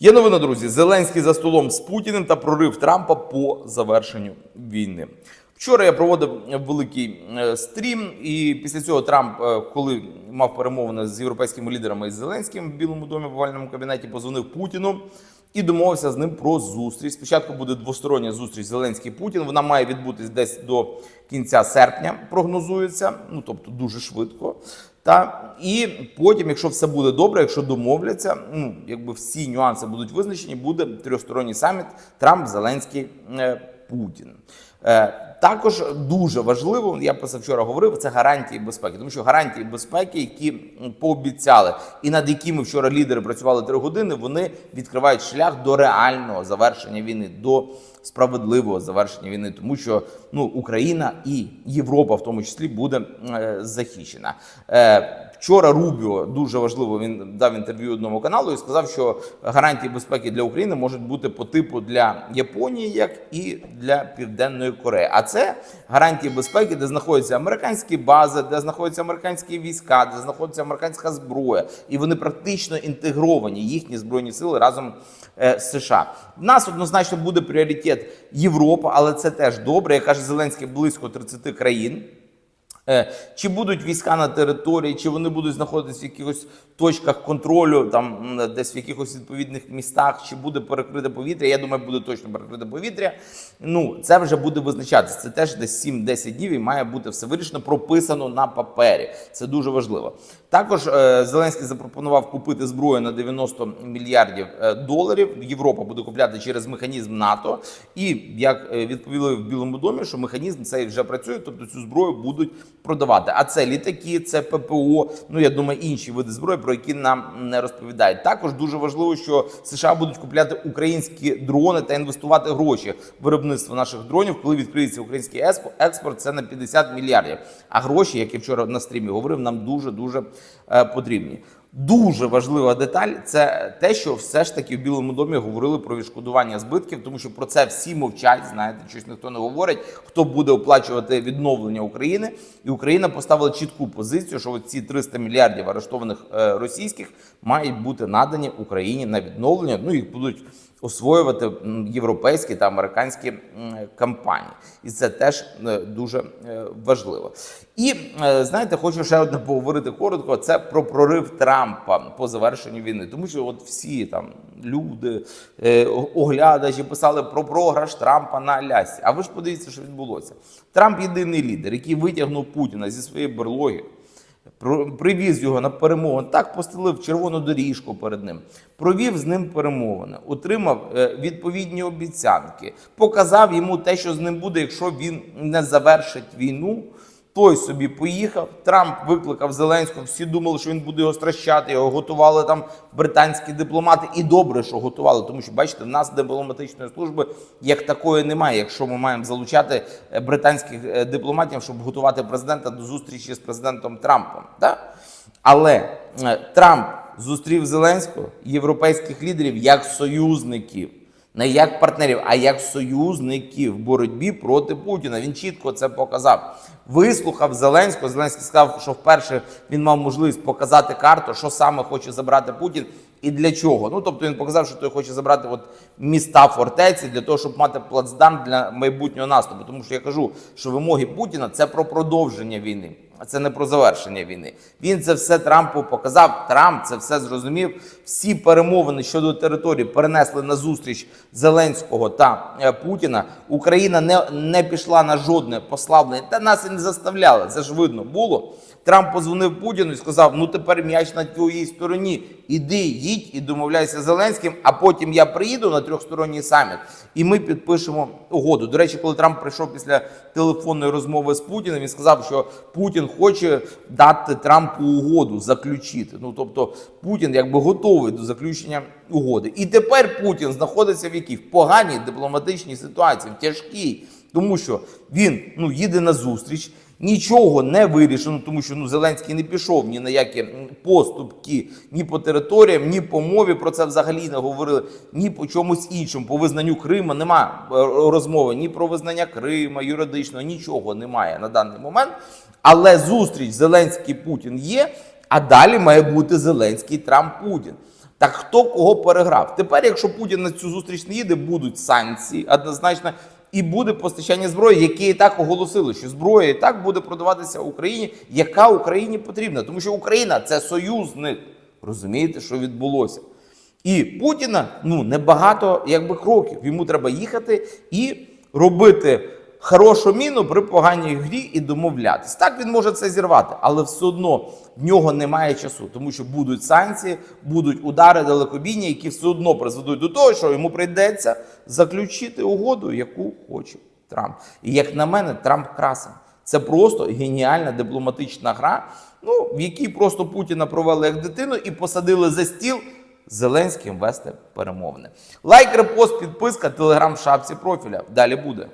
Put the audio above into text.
Є новина, друзі. Зеленський за столом з Путіним та прорив Трампа по завершенню війни. Вчора я проводив великий е, стрім, і після цього Трамп, е, коли мав перемовини з європейськими лідерами і Зеленським в Білому домі в овальному кабінеті, позвонив Путіну і домовився з ним про зустріч. Спочатку буде двостороння зустріч Зеленський Путін. Вона має відбутись десь до кінця серпня. Прогнозується, ну тобто дуже швидко. Та і потім, якщо все буде добре, якщо домовляться, ну якби всі нюанси будуть визначені, буде трьохсторонній саміт Трамп, Зеленський, е, Путін. Е, також дуже важливо, я про це вчора говорив, це гарантії безпеки, тому що гарантії безпеки, які пообіцяли, і над якими вчора лідери працювали три години, вони відкривають шлях до реального завершення війни, до справедливого завершення війни, тому що ну Україна і Європа, в тому числі, буде е, захищена. Е, Вчора Рубіо дуже важливо. Він дав інтерв'ю одному каналу і сказав, що гарантії безпеки для України можуть бути по типу для Японії, як і для Південної Кореї. А це гарантії безпеки, де знаходяться американські бази, де знаходяться американські війська, де знаходиться американська зброя, і вони практично інтегровані їхні збройні сили разом е, з США. В нас однозначно буде пріоритет Європа, але це теж добре. Як каже Зеленський, близько 30 країн. Е, Чи будуть війська на території, чи вони будуть знаходитися в якихось точках контролю, там десь в якихось відповідних містах, чи буде перекрите повітря? Я думаю, буде точно перекрите повітря. Ну це вже буде визначатися. Це теж десь 7-10 днів і має бути все вирішено, прописано на папері. Це дуже важливо. Також е, Зеленський запропонував купити зброю на 90 мільярдів е, доларів. Європа буде купляти через механізм НАТО. І як відповіли в Білому домі, що механізм цей вже працює, тобто цю зброю будуть продавати. А це літаки, це ППО. Ну я думаю, інші види зброї, про які нам не розповідають. Також дуже важливо, що США будуть купляти українські дрони та інвестувати гроші в виробництво наших дронів. Коли відкриється український експорт, це на 50 мільярдів. А гроші, як я вчора на стрімі говорив, нам дуже дуже потрібні. Дуже важлива деталь це те, що все ж таки в Білому домі говорили про відшкодування збитків, тому що про це всі мовчать. Знаєте, щось ніхто не говорить. Хто буде оплачувати відновлення України? І Україна поставила чітку позицію, що ці 300 мільярдів арештованих е, російських мають бути надані Україні на відновлення. Ну їх будуть освоювати європейські та американські компанії, і це теж е, дуже е, важливо. І е, знаєте, хочу ще одне поговорити коротко. Це про прорив Трампа по завершенню війни, тому що от всі там люди, оглядачі писали про програш Трампа на Алясі. А ви ж подивіться, що відбулося. Трамп єдиний лідер, який витягнув Путіна зі своєї берлоги. Привіз його на перемовини, так постелив червону доріжку перед ним, провів з ним перемовини, отримав е, відповідні обіцянки, показав йому те, що з ним буде, якщо він не завершить війну. Той собі поїхав. Трамп викликав Зеленського. Всі думали, що він буде його стращати. Його готували там британські дипломати. І добре, що готували, тому що бачите, в нас дипломатичної служби як такої немає. Якщо ми маємо залучати е, британських е, дипломатів, щоб готувати президента до зустрічі з президентом Трампом. Так? Але е, Трамп зустрів Зеленського європейських лідерів як союзників. Не як партнерів, а як союзників в боротьбі проти Путіна. Він чітко це показав. Вислухав Зеленського. Зеленський сказав, що вперше він мав можливість показати карту, що саме хоче забрати Путін і для чого. Ну тобто він показав, що той хоче забрати от міста фортеці для того, щоб мати плацдарм для майбутнього наступу. Тому що я кажу, що вимоги Путіна це про продовження війни. А це не про завершення війни. Він це все Трампу показав. Трамп це все зрозумів. Всі перемовини щодо території перенесли на зустріч Зеленського та е, Путіна. Україна не, не пішла на жодне послаблення. Та нас і не заставляли. Це ж видно було. Трамп позвонив Путіну і сказав: ну тепер м'яч на твоїй стороні. Іди, їдь і домовляйся з Зеленським, а потім я приїду на трьохсторонній саміт, і ми підпишемо угоду. До речі, коли Трамп прийшов після телефонної розмови з Путіним, він сказав, що Путін хоче дати Трампу угоду заключити. Ну тобто Путін якби готовий до заключення угоди. І тепер Путін знаходиться в якій в поганій дипломатичній ситуації, в тяжкій, тому що він ну їде на зустріч. Нічого не вирішено, тому що ну Зеленський не пішов ні на які поступки ні по територіям, ні по мові. Про це взагалі не говорили, ні по чомусь іншому. По визнанню Крима нема е, розмови ні про визнання Крима, юридично, нічого немає на даний момент. Але зустріч Зеленський Путін є. А далі має бути Зеленський, Трамп, Путін. Так хто кого переграв? Тепер, якщо Путін на цю зустріч не їде, будуть санкції однозначно, і буде постачання зброї, які і так оголосили, що зброя і так буде продаватися Україні, яка Україні потрібна, тому що Україна це союзник. Розумієте, що відбулося? І Путіна ну небагато якби кроків. Йому треба їхати і робити хорошу міну при поганій грі і домовлятись. Так він може це зірвати, але все одно в нього немає часу, тому що будуть санкції, будуть удари далекобійні, які все одно призведуть до того, що йому прийдеться заключити угоду, яку хоче Трамп. І як на мене, Трамп красен. Це просто геніальна дипломатична гра, ну в якій просто Путіна провели як дитину і посадили за стіл. Зеленським вести перемовини. Лайк, репост, підписка, телеграм в шапці профіля. Далі буде.